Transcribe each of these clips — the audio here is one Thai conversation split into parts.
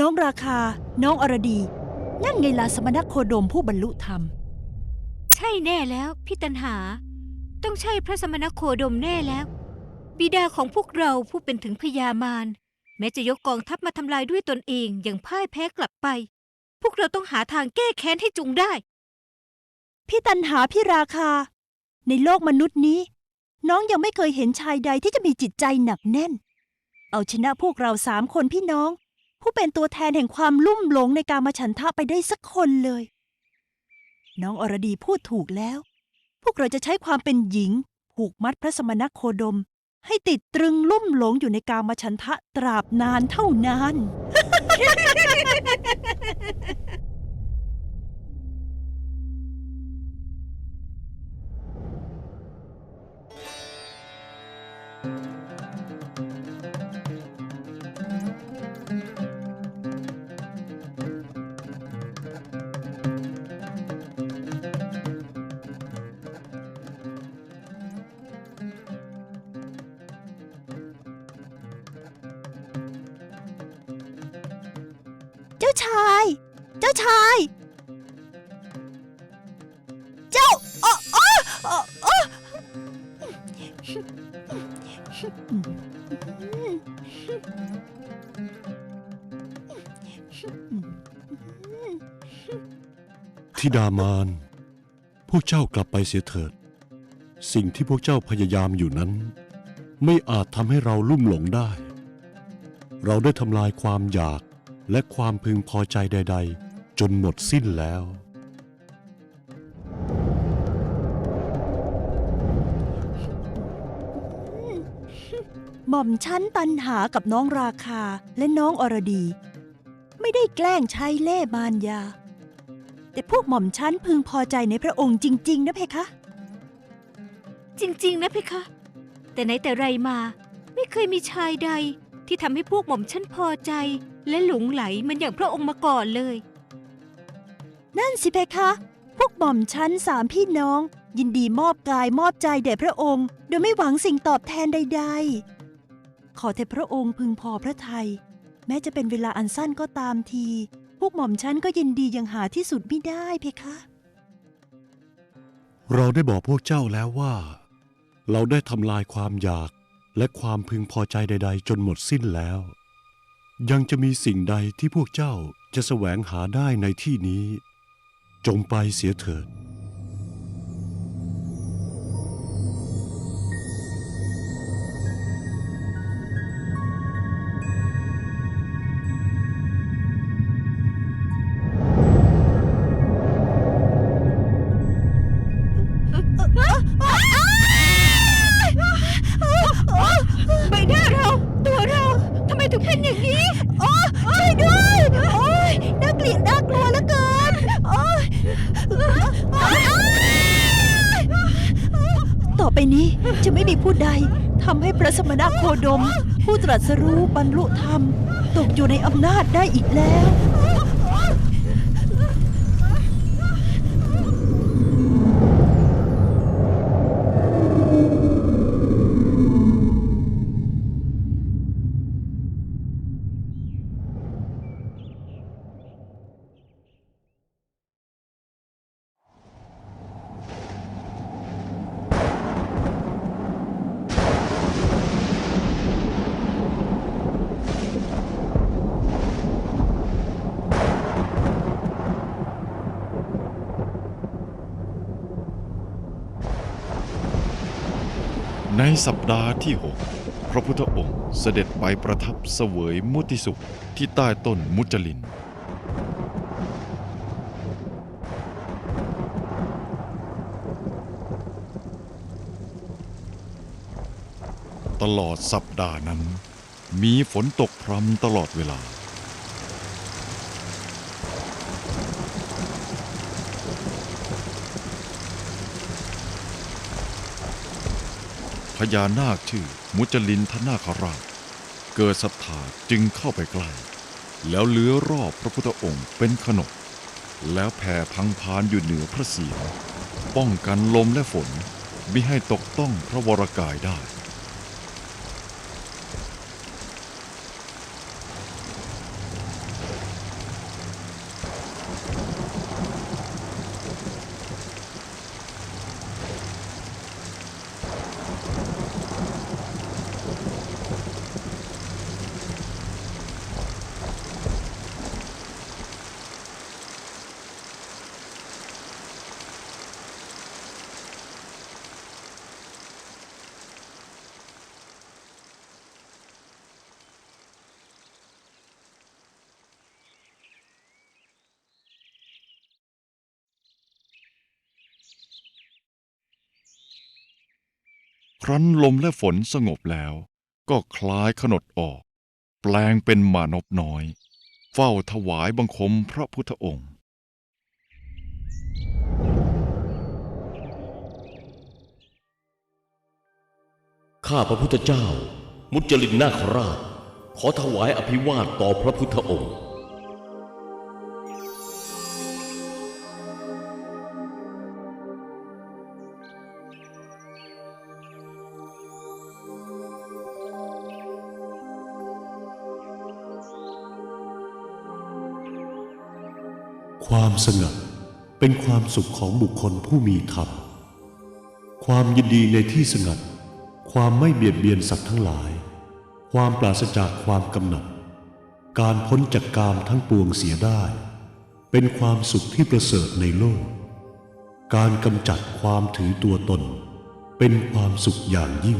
น้องราคา น้องอรดี นั่นไงลาสมณโคดมผู้บรรลุธรรม ใช่แน่แล้วพี่ตันหา ต้องใช่พระสมณโคดมแน่แล้ว บิดาของพวกเราผู้เป็นถึงพญามารแม้จะยกกองทัพมาทำลายด้วยตนเองอย่างพ่ายแพ้กลับไป พวกเราต้องหาทางแก้แค้นให้จุงได้ พี่ตันหาพี่ราคา ในโลกมนุษย์นี้ น้องยังไม่เคยเห็นชายใดที่จะมีจิตใจหนักแน่น เอาชนะพวกเราสามคนพี่น้อง ผู้เป็นตัวแทนแห่งความลุ่มหลงในการมาฉันทะไปได้สักคนเลย น้องอรดีพูดถูกแล้ว พวกเราจะใช้ความเป็นหญิง ผูกมัดพระสมณโคดม ให้ติดตรึงลุ่มหลงอยู่ในการมาฉันทะตราบนานเท่านานเจ้าชาย เจ้าชาย เจ้าอ๋ออ๋ออ๋อธิดามาน พวกเจ้ากลับไปเสียเถิด สิ่งที่พวกเจ้าพยายามอยู่นั้น ไม่อาจทำให้เราลุ่มหลงได้ เราได้ทำลายความอยาก และความพึงพอใจใด ๆ จนหมดสิ้นแล้ว หม่อมชั้นตันหากับน้องราคาและน้องอรดี ไม่ได้แกล้งใช้เล่ห์มารยา แต่พวกหม่อมชั้นพึงพอใจในพระองค์จริง ๆ นะเพคะ จริง ๆ นะเพคะ แต่ไหนแต่ไรมา ไม่เคยมีชายใดที่ทำให้พวกหม่อมฉันพอใจ และหลงไหลเหมันอย่างพระองค์มาก่อนเลย นั่นสิเพคะ พวกหม่อมชั้นสามพี่น้อง ยินดีมอบกายมอบใจแด่พระองค์ โดยไม่หวังสิ่งตอบแทนใด ๆ ขอแต่พระองค์พึงพอพระทัยแม้จะเป็นเวลาอันสั้นก็ตามที พวกหม่อมชั้นก็ยินดีอย่างหาที่สุดไม่ได้เพคะ เราได้บอกพวกเจ้าแล้วว่า เราได้ทำลายความอยากและความพึงพอใจใด ๆ จนหมดสิ้นแล้ว ยังจะมีสิ่งใดที่พวกเจ้าจะแสวงหาได้ในที่นี้ จงไปเสียเถิด มณโคดม ผู้ตรัสรู้บรรลุธรรม ตกอยู่ในอำนาจได้อีกแล้ว สัปดาห์ที่ 6 พระพุทธองค์เสด็จไปประทับเสวยมุติสุขที่ใต้ต้นมุจลิน ตลอดสัปดาห์นั้น มีฝนตกพรำตลอดเวลา ญานาคชื่อมุจลินทนาคราช เกิดศรัทธาจึงเข้าไปใกล้ แล้วเลื้อรอบพระพุทธองค์เป็นขนกแล้วแผ่พังพานอยู่เหนือพระเศียรป้องกันลมและฝนมิให้ตกต้องพระวรกายได้ ครั้นลมและฝนสงบแล้ว ก็คล้ายขนดออก แปลงเป็นมานพน้อย เฝ้าถวายบังคมพระพุทธองค์ ข้าพระพุทธเจ้า มุจลินนาคราช ขอถวายอภิวาทต่อพระพุทธองค์ ความสงัดเป็นความสุขของบุคคลผู้มีธรรม ความยินดีในที่สงัด ความไม่เบียดเบียนสัตว์ทั้งหลาย ความปราศจากความกำหนัด การพ้นจากกามทั้งปวงเสียได้ เป็นความสุขที่ประเสริฐในโลก การกำจัดความถือตัวตน เป็นความสุขอย่างยิ่ง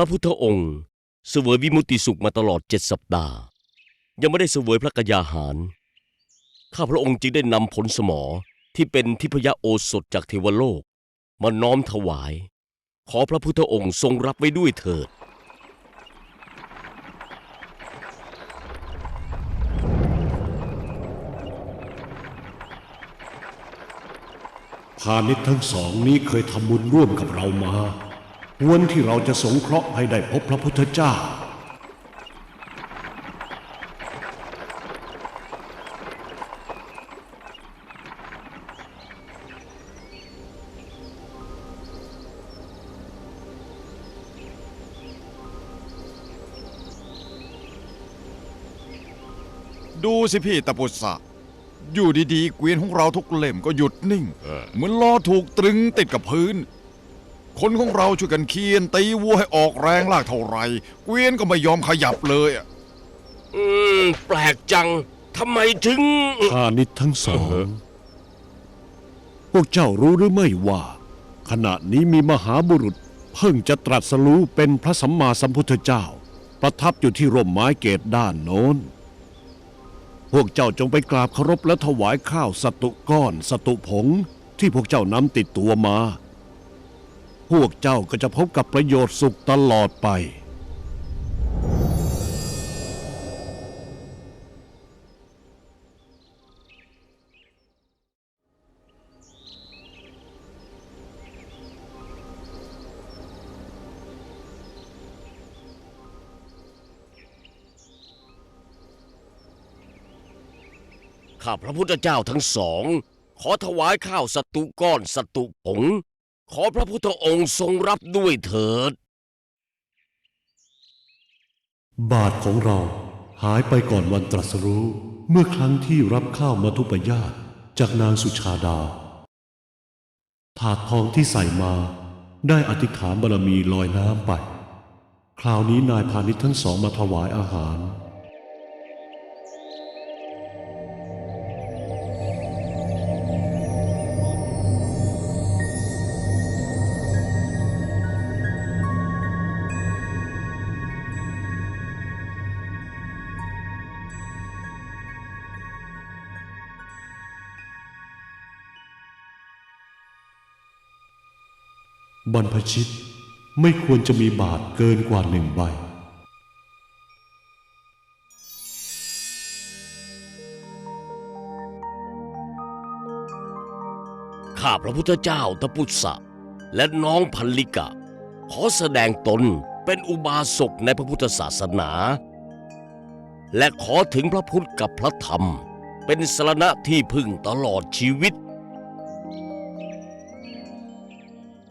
ระพุทธองค์ เสวยวิมุตติสุขมาตลอดเจ็ดสัปดาห์ ยังไม่ได้เสวยพระกยาหาร ข้าพระองค์จึงได้นำผลสมอที่เป็นทิพยโอสถจากเทวโลก มาน้อมถวาย ขอพระพุทธองค์ทรงรับไว้ด้วยเถิดพาณิชย์ทั้งสองนี้เคยทำบุญร่วมกับเรามา วรที่เราจะสงเคราะห์ให้ได้พบพระพุทธเจ้า ดูสิพี่ตะปุษะอยู่ดีๆ เกวียนของเราทุกเล่มก็หยุดนิ่งเหมือนล้อถูกตรึงติดกับพื้น คนของเราช่วยกันเคียนตีวัวให้ออกแรงลากเท่าไหรเกวียนก็ไม่ยอมขยับเลยอะอืม แปลกจังทำไมถึงพาณิชย์ทั้งสอง พวกเจ้ารู้หรือไม่ว่า ขณะนี้มีมหาบุรุษ เพิ่งจะตรัสรู้เป็นพระสัมมาสัมพุทธเจ้า ประทับอยู่ที่ร่มไม้เกตด้านโน้น พวกเจ้าจงไปกราบเคารพและถวายข้าวสตุก้อน สตุผง ที่พวกเจ้านำติดตัวมา พวกเจ้าก็จะพบกับประโยชน์สุขตลอดไป ข้าพระพุทธเจ้าทั้งสอง ขอถวายข้าวสตุก้อนสตุผง ขอพระพุทธองค์ทรงรับด้วยเถิด บาทของเราหายไปก่อนวันตรัสรู้ เมื่อครั้งที่รับข้าวมาทุปยาตจากนางสุชาดา ถาดทองที่ใส่มาได้อธิษฐานบารมีลอยน้ำไป คราวนี้นายพาณิชย์ทั้งสองมาถวายอาหาร บรรพชิตไม่ควรจะมีบาทเกินกว่าหนึ่งใบ ข้าพระพุทธเจ้าตะปุษะและน้องพันลิกะ ขอแสดงตนเป็นอุบาสกในพระพุทธศาสนา และขอถึงพระพุทธกับพระธรรม เป็นสรณะที่พึ่งตลอดชีวิต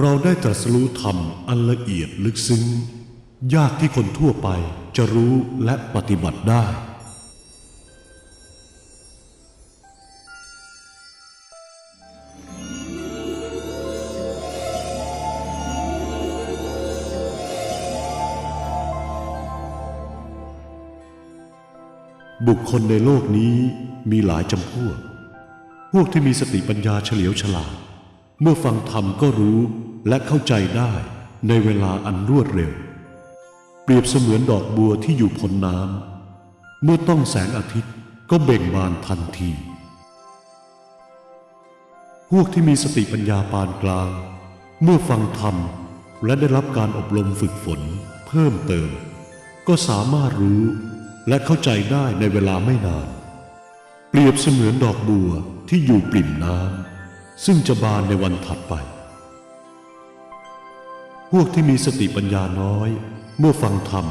เราได้ตรัสรู้ธรรมอันละเอียดลึกซึ้ง ยากที่คนทั่วไปจะรู้และปฏิบัติได้ บุคคลในโลกนี้มีหลายจำพวก พวกที่มีสติปัญญาเฉลียวฉลาด เมื่อฟังธรรมก็รู้และเข้าใจได้ในเวลาอันรวดเร็ว เปรียบเสมือนดอกบัวที่อยู่พ้นน้ำเมื่อต้องแสงอาทิตย์ก็เบ่งบานทันที พวกที่มีสติปัญญาปานกลาง เมื่อฟังธรรมและได้รับการอบรมฝึกฝนเพิ่มเติม ก็สามารถรู้และเข้าใจได้ในเวลาไม่นาน เปรียบเสมือนดอกบัวที่อยู่ปริ่มน้ำ ซึ่งจะบานในวันถัดไป พวกที่มีสติปัญญาน้อย เมื่อฟังธรรม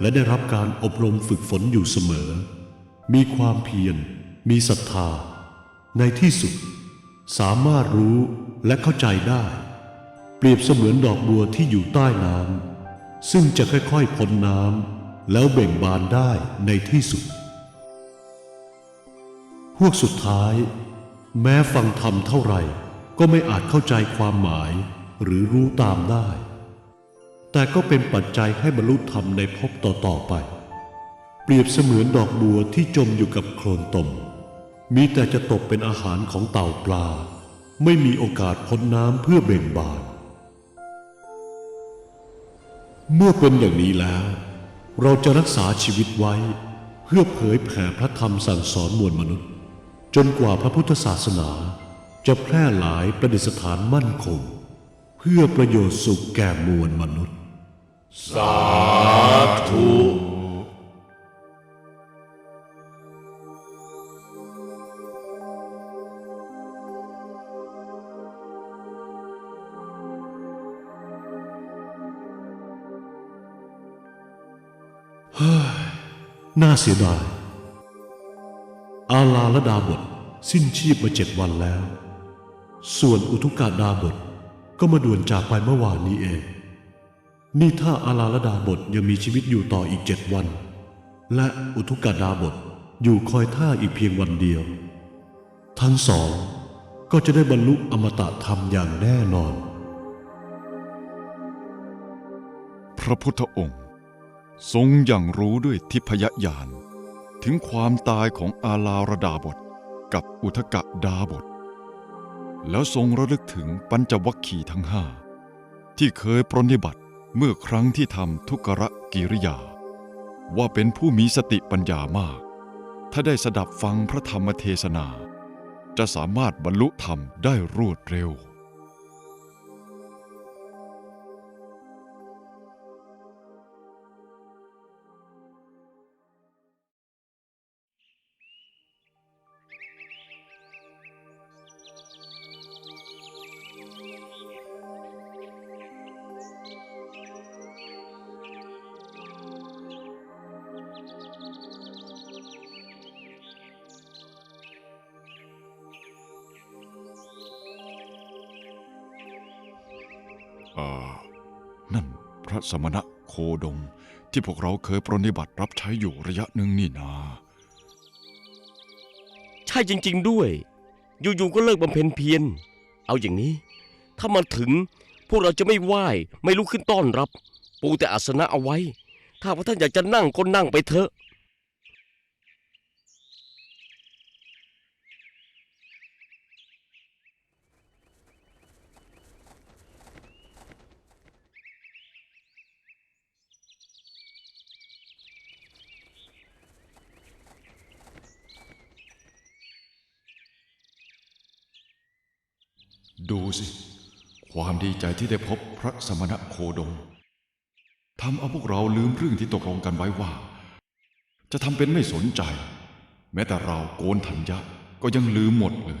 และได้รับการอบรมฝึกฝนอยู่เสมอ มีความเพียร มีศรัทธา ในที่สุด สามารถรู้และเข้าใจได้ เปรียบเสมือนดอกบัวที่อยู่ใต้น้ำซึ่งจะค่อยๆพ้นน้ำแล้วเบ่งบานได้ในที่สุด พวกสุดท้าย แม้ฟังธรรมเท่าไหร่ก็ไม่อาจเข้าใจความหมายหรือรู้ตามได้ แต่ก็เป็นปัจจัยให้บรรลุธรรมในภพต่อๆไป เปรียบเสมือนดอกบัวที่จมอยู่กับโคลนตม มีแต่จะตกเป็นอาหารของเต่าปลา ไม่มีโอกาสพ้นน้ำเพื่อเบ่งบาน เมื่อเป็นอย่างนี้แล้ว เราจะรักษาชีวิตไว้ เพื่อเผยแผ่พระธรรมสั่งสอนมวลมนุษย์ จนกว่าพระพุทธศาสนาจะแพร่หลายประดิษฐานมั่นคง เพื่อประโยชน์สุขแก่มวลมนุษย์ สาธุน่าเสียดาย อาลาละดาบทสิ้นชีพมาเจ็ดวันแล้ว ส่วนอุทุกาดาบทก็มาด่วนจากไปเมื่อวานนี้เอง นี่ถ้าอาลาละดาบทยังมีชีวิตอยู่ต่ออีกเจ็ดวัน และอุทุกาดาบทอยู่คอยท่าอีกเพียงวันเดียว ทั้งสองก็จะได้บรรลุอมตะธรรมอย่างแน่นอน พระพุทธองค์ ทรงอย่างรู้ด้วยทิพยญาณ ถึงความตายของอาลาระดาบทกับอุทกะดาบท แล้วทรงระลึกถึงปัญจวัคคีย์ทั้งห้าที่เคยปรนนิบัติเมื่อครั้งที่ทำทุกรกิริยา ว่าเป็นผู้มีสติปัญญามาก ถ้าได้สดับฟังพระธรรมเทศนา จะสามารถบรรลุธรรมได้รวดเร็ว อ่านั่นพระสมณะโคดมที่พวกเราเคยปรนนิบัติรับใช้อยู่ระยะหนึ่งนี่นา ใช่จริง ๆ ด้วย อยู่ๆก็เลิกบำเพ็ญเพียร เอาอย่างนี้ ถ้ามาถึงพวกเราจะไม่ไหว้ไม่ลุกขึ้นต้อนรับ ปูแต่อาสนะเอาไว้ ถ้าว่าท่านอยากจะนั่งก็นั่งไปเถอะ ดูสิ ความดีใจที่ได้พบพระสมณะโคดมทำเอาพวกเราลืมเรื่องที่ตกลงกันไว้ว่า จะทำเป็นไม่สนใจ แม้แต่เราโกนธัญญะก็ยังลืมหมดเลย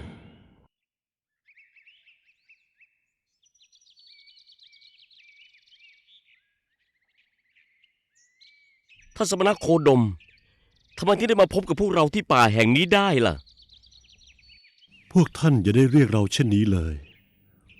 ท่านสมณโคดมทำไมที่ได้มาพบกับพวกเราที่ป่าแห่งนี้ได้ล่ะ พวกท่านอย่าได้เรียกเราเช่นนี้เลย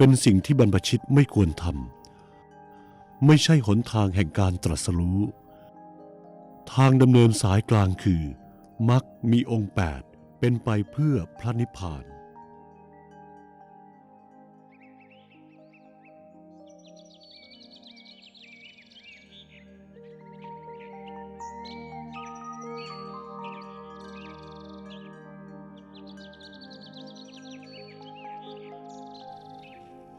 เป็นสิ่งที่บรรพชิตไม่ควรทำไม่ใช่หนทางแห่งการตรัสรู้ ทางดำเนินสายกลางคือมักมีองค์แปดเป็นไปเพื่อพระนิพพาน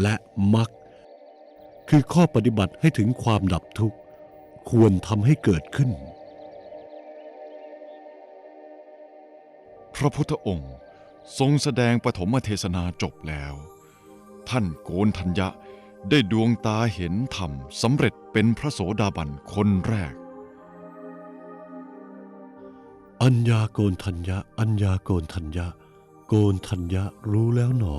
และมักคือข้อปฏิบัติให้ถึงความดับทุกข์ ควรทำให้เกิดขึ้น พระพุทธองค์ทรงแสดงปฐมเทศนาจบแล้ว ท่านโกนทัญญะได้ดวงตาเห็นธรรมสำเร็จเป็นพระโสดาบันคนแรก อัญญาโกนทัญญะ อัญญาโกนทัญญะ โกนทัญญะรู้แล้วหนอ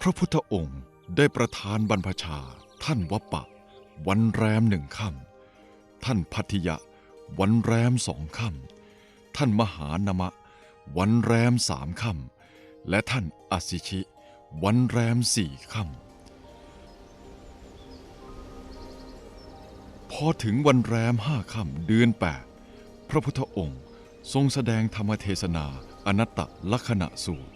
พระพุทธองค์ได้ประทานบรรพชา ท่านวัปปะ วันแรมหนึ่งค่ำท่านพัทยะ วันแรมสองค่ำท่านมหานมะ วันแรมสามค่ำและท่านอสิชิ วันแรมสี่ค่ำพอถึงวันแรมห้าค่ำเดือนแปดพระพุทธองค์ทรงแสดงธรรมเทศนาอนัตตลักษณะสูตร